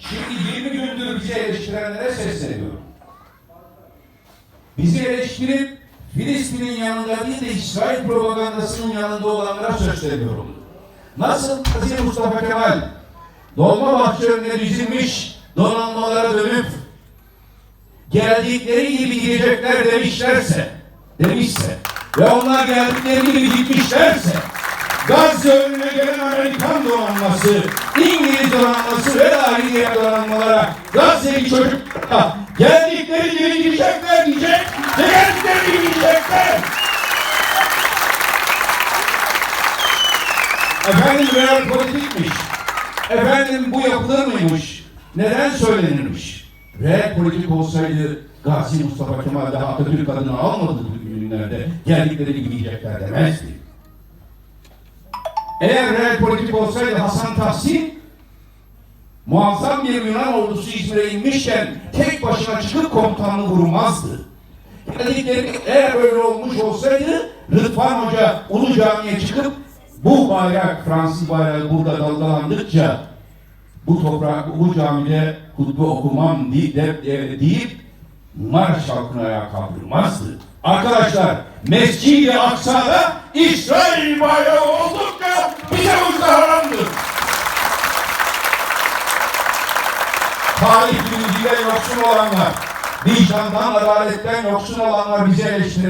Şimdi 20 gündür bizi eleştirenlere sesleniyorum. Bizi eleştirip Filistin'in yanında değil de İsrail propagandasının yanında olanlara sesleniyorum. Nasıl Gazi Mustafa Kemal Dolmabahçe önüne dizilmiş donanmalara dönüp geldikleri gibi gidecekler demişlerse, demişse ve onlar geldikleri gibi gitmişlerse Gazze önüne gelen Amerikan donanması, İngiliz donanması ve diğer donanmalara Gazze'li çocuklar geldikleri gibi gidecekler diyecek ve geldikleri gibi gidecekler. Efendim real politikmiş. Efendim bu yapılır mıymış? Neden söylenirmiş? Real politik olsaydı Gazi Mustafa Kemal daha Atatürk adını almadığı bu günlerde geldikleri gibi gidecekler demezdi. Eğer real politik olsaydı Hasan Tahsin muazzam bir Yunan ordusu İzmir'e inmişken tek başına çıkıp komutanlığı vurmazdı. Geldikleri eğer öyle olmuş olsaydı Rıdvan Hoca Ulu Cami'ye çıkıp bu bayrak Fransız bayrağı burada dalgalandıkça bu toprak Ulu Cami'de hutbe okumam deyip, de- deyip marş halkını ayağa kaldırmazdı. Arkadaşlar Mescid-i Aksa'da İsrail bayrağı Tarih bilgiden yoksun olanlar, vicdandan, adaletten yoksun olanlar bize eleştirir.